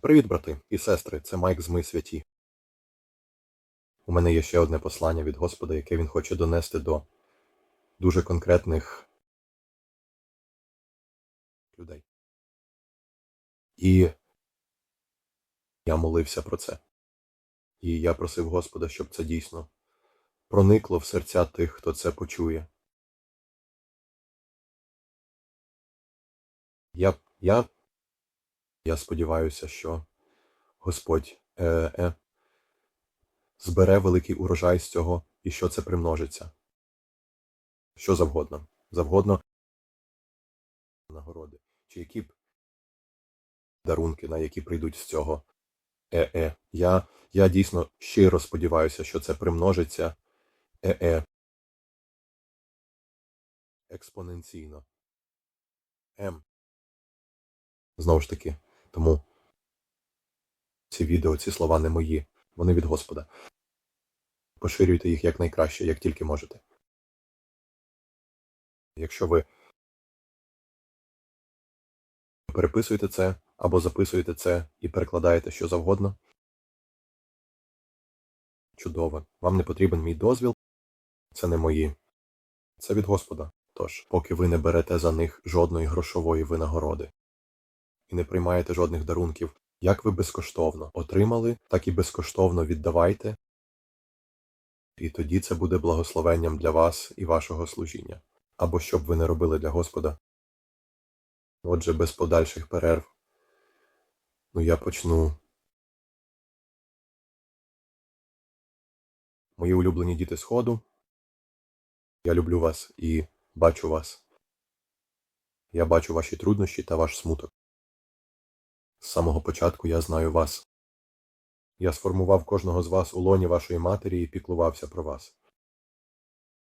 Привіт, брати і сестри, це Майк з Ми святі. У мене є ще одне послання від Господа, яке він хоче донести до дуже конкретних людей. І я молився про це. І я просив Господа, щоб це дійсно проникло в серця тих, хто це почує. Я, я, я сподіваюся, що Господь е, е, збере великий урожай з цього і що це примножиться. Що завгодно. Завгодно нагороди. Чи які б дарунки, на які прийдуть з цього. Е-е. Я, я дійсно щиро сподіваюся, що це примножиться. Е-е. Експоненційно. М. Знову ж таки, тому ці відео, ці слова не мої, вони від Господа. Поширюйте їх якнайкраще, як тільки можете. Якщо ви переписуєте це або записуєте це і перекладаєте що завгодно. Чудово. Вам не потрібен мій дозвіл. Це не мої. Це від Господа. Тож, поки ви не берете за них жодної грошової винагороди і не приймаєте жодних дарунків, як ви безкоштовно отримали, так і безкоштовно віддавайте. І тоді це буде благословенням для вас і вашого служіння. Або що б ви не робили для Господа. Отже, без подальших перерв. Ну, я почну. Мої улюблені діти Сходу. Я люблю вас і бачу вас. Я бачу ваші труднощі та ваш смуток. З самого початку я знаю вас. Я сформував кожного з вас у лоні вашої матері і піклувався про вас.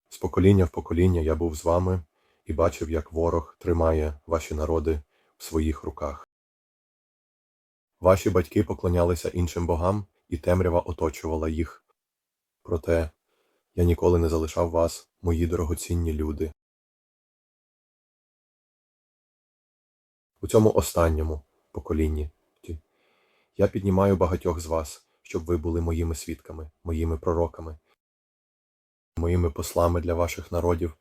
З покоління в покоління я був з вами і бачив, як ворог тримає ваші народи в своїх руках. Ваші батьки поклонялися іншим богам, і темрява оточувала їх. Проте я ніколи не залишав вас, мої дорогоцінні люди. У цьому останньому поколінні я піднімаю багатьох з вас, щоб ви були моїми свідками, моїми пророками, моїми послами для ваших народів.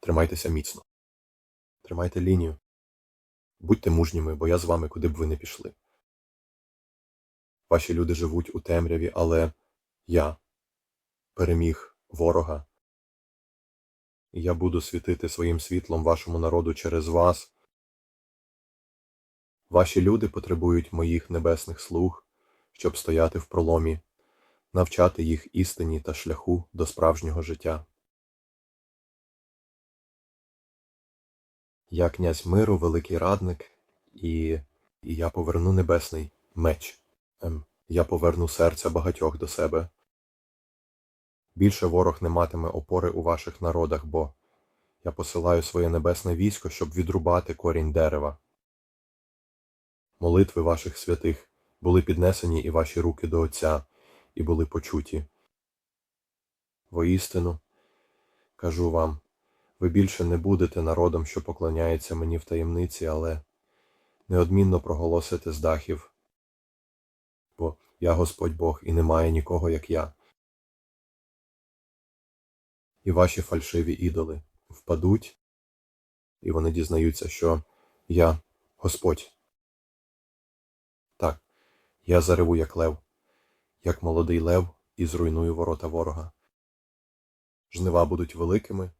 Тримайтеся міцно, тримайте лінію. Будьте мужніми, бо я з вами куди б ви не пішли. Ваші люди живуть у темряві, але я переміг ворога. Я буду світити своїм світлом вашому народу через вас. Ваші люди потребують моїх небесних слуг, щоб стояти в проломі, навчати їх істині та шляху до справжнього життя. Я князь миру, великий радник, і, і я поверну небесний меч. Ем, я поверну серця багатьох до себе. Більше ворог не матиме опори у ваших народах, бо я посилаю своє небесне військо, щоб відрубати корінь дерева. Молитви ваших святих були піднесені і ваші руки до Отця, і були почуті. Воістину, кажу вам, ви більше не будете народом, що поклоняється мені в таємниці, але неодмінно проголосите з дахів, бо я Господь Бог і немає нікого, як я. І ваші фальшиві ідоли впадуть, і вони дізнаються, що я Господь. Я зареву, як лев, як молодий лев, і зруйную ворота ворога. Жнива будуть великими,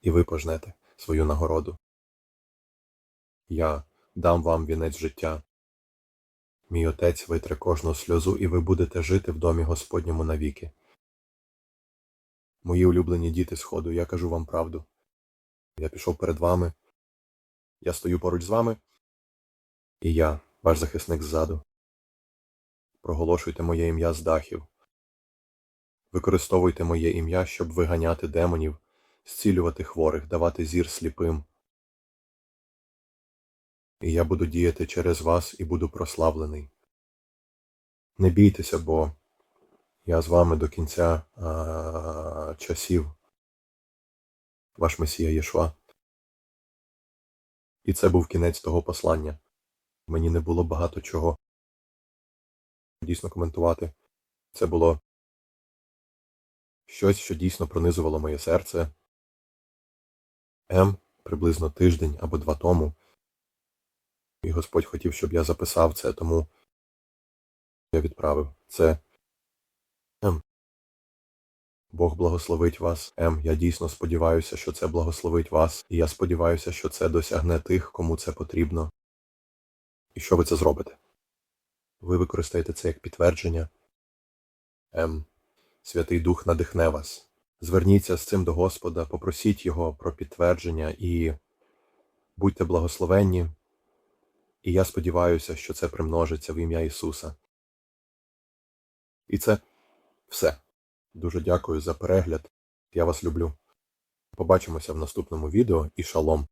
і ви пожнете свою нагороду. Я дам вам вінець життя. Мій отець витре кожну сльозу, і ви будете жити в домі Господньому навіки. Мої улюблені діти Сходу, я кажу вам правду. Я пішов перед вами, я стою поруч з вами, і я, ваш захисник ззаду. Проголошуйте моє ім'я з дахів. Використовуйте моє ім'я, щоб виганяти демонів, зцілювати хворих, давати зір сліпим. І я буду діяти через вас і буду прославлений. Не бійтеся, бо я з вами до кінця а, часів, ваш Месія Єшва. І це був кінець того послання. Мені не було багато чого дійсно коментувати. Це було щось, що дійсно пронизувало моє серце. М приблизно тиждень або два тому. І Господь хотів, щоб я записав це, тому я відправив це. М. Бог благословить вас. М. Я дійсно сподіваюся, що це благословить вас, і я сподіваюся, що це досягне тих, кому це потрібно. І що ви це зробите? Ви використаєте це як підтвердження. М. Святий Дух надихне вас. Зверніться з цим до Господа, попросіть Його про підтвердження і будьте благословенні. І я сподіваюся, що це примножиться в ім'я Ісуса. І це все. Дуже дякую за перегляд. Я вас люблю. Побачимося в наступному відео і шалом.